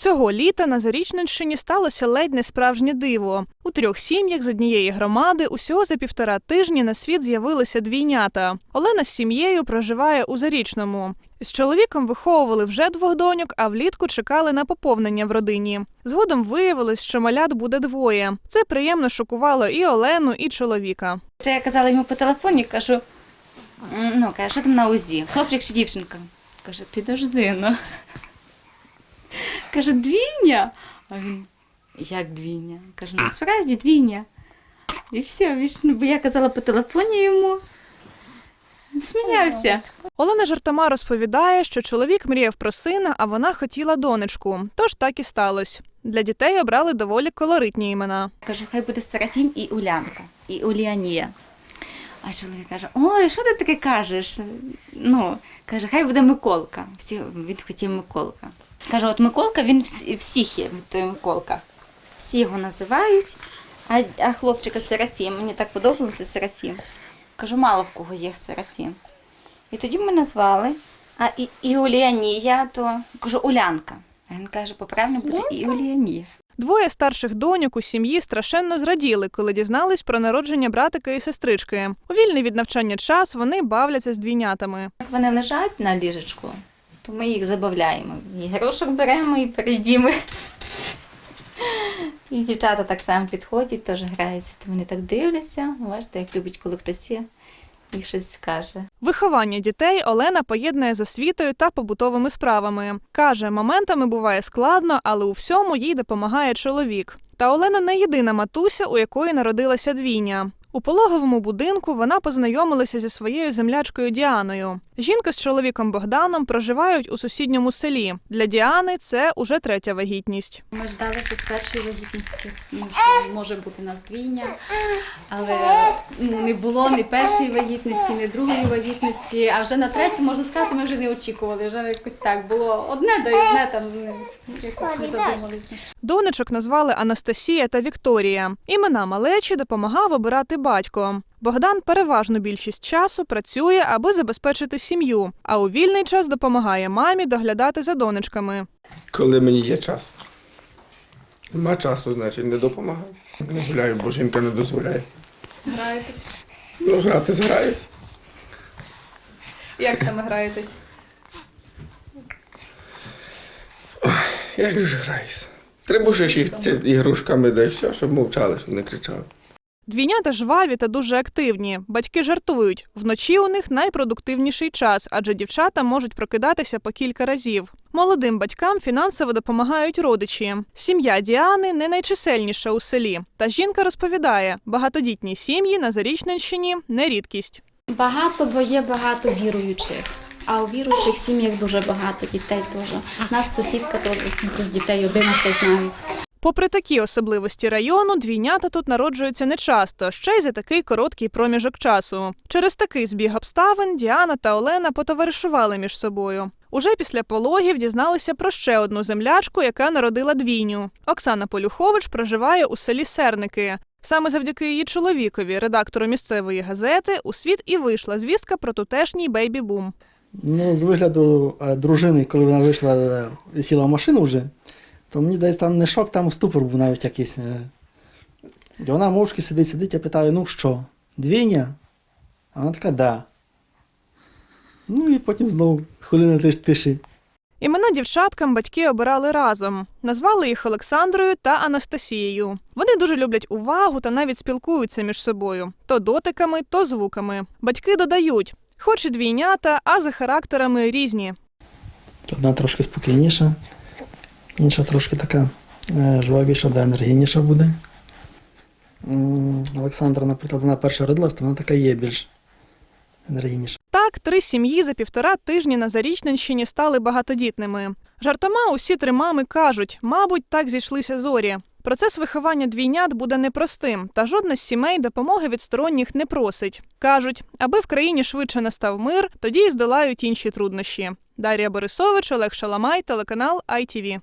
Цього літа на Зарічненщині сталося ледь не справжнє диво. У трьох сім'ях з однієї громади усього за півтора тижні на світ з'явилися двійнята. Олена з сім'єю проживає у Зарічному. З чоловіком виховували вже двох доньок, а влітку чекали на поповнення в родині. Згодом виявилось, що малят буде двоє. Це приємно шокувало і Олену, і чоловіка. Це я казала йому по телефоні, кажу, ну, каже, що там на УЗІ? Хлопчик чи дівчинка? Каже, підожди, ну. Каже, двійня. А він, як двійня? Кажу, ну справді двійня. І все, ну, бо я казала по телефоні йому. Сміявся. Олена жартома розповідає, що чоловік мріяв про сина, а вона хотіла донечку. Тож так і сталося. Для дітей обрали доволі колоритні імена. Кажу, хай буде Серафім і Улянка, і Уліанія. А чоловік каже: Ой, що ти таке кажеш? Ну, каже, хай буде Миколка. Всі, він хотів Миколка. Каже, от Миколка, він всі- всіх є, той Миколка. Всі його називають, а, а хлопчика Серафім. Мені так подобалося Серафім. Кажу, мало в кого є Серафім. І тоді ми назвали. А і, і то кажу, Улянка. А він каже, поправильно буде і. Двоє старших доньок у сім'ї страшенно зраділи, коли дізнались про народження братика і сестрички. У вільний від навчання час вони бавляться з двійнятами. Вони лежать на ліжечку, то ми їх забавляємо. І грошок беремо і перейдімо. І дівчата так само підходять, теж граються, то вони так дивляться. Бачите, як любить, коли хтось є, їх щось скаже. Виховання дітей Олена поєднує з освітою та побутовими справами. Каже, моментами буває складно, але у всьому їй допомагає чоловік. Та Олена не єдина матуся, у якої народилася двійня. У пологовому будинку вона познайомилася зі своєю землячкою Діаною. Жінка з чоловіком Богданом проживають у сусідньому селі. Для Діани це уже третя вагітність. Ми ждали з першої вагітності, ну, що може бути нас двійня, але ну, не було ні першої вагітності, ні другої вагітності, а вже на третю, можна сказати, ми вже не очікували. Вже якось так було одне до одне, там якось не задумалися. Донечок назвали Анастасія та Вікторія. Імена малечі допомагав обирати батько. Богдан переважну більшість часу працює, аби забезпечити сім'ю, а у вільний час допомагає мамі доглядати за донечками. Коли мені є час. Нема часу, значить, не допомагаю. Не гуляю, бо жінка не дозволяє. Граєтесь? Ну, грати зграюсь. Як саме граєтесь? Як же ж граюсь? Трибушиш їх ігрушками, да все, щоб мовчали, щоб не кричали. Двійнята жваві та дуже активні. Батьки жартують. Вночі у них найпродуктивніший час, адже дівчата можуть прокидатися по кілька разів. Молодим батькам фінансово допомагають родичі. Сім'я Діани не найчисельніша у селі. Та жінка розповідає, багатодітні сім'ї на Зарічненщині не рідкість. Багато, бо є багато віруючих. А у віруючих сім'ях дуже багато дітей теж. У нас сусідка теж дітей 11 навіть. Попри такі особливості району, двійнята тут народжуються нечасто, ще й за такий короткий проміжок часу. Через такий збіг обставин Діана та Олена потоваришували між собою. Уже після пологів дізналися про ще одну землячку, яка народила двійню. Оксана Полюхович проживає у селі Серники. Саме завдяки її чоловікові, редактору місцевої газети, у світ і вийшла звістка про тутешній бейбі-бум. Ну, з вигляду е, дружини, коли вона вийшла е, сіла в машину вже, то мені здається, там не шок, там ступор був навіть якийсь. е. І вона мовчки сидить, сидить, я питаю, ну що, двійня? А вона така, да. Ну і потім знову хвилина тиш- тиші. Імена дівчаткам батьки обирали разом. Назвали їх Олександрою та Анастасією. Вони дуже люблять увагу та навіть спілкуються між собою то дотиками, то звуками. Батьки додають, хоч і двійнята, а за характерами різні. Одна трошки спокійніша, інша трошки така е, жвавіша, да, енергійніша буде. Олександра, наприклад, вона перша родилась, то вона така є більш енергійніша. Так, три сім'ї за півтора тижні на Зарічненщині стали багатодітними. Жартома усі три мами кажуть, мабуть, так зійшлися зорі. Процес виховання двійнят буде непростим, та жодна з сімей допомоги від сторонніх не просить. Кажуть, аби в країні швидше настав мир, тоді й здолають інші труднощі. Дар'я Борисович, Олег Шаламай, телеканал ITV.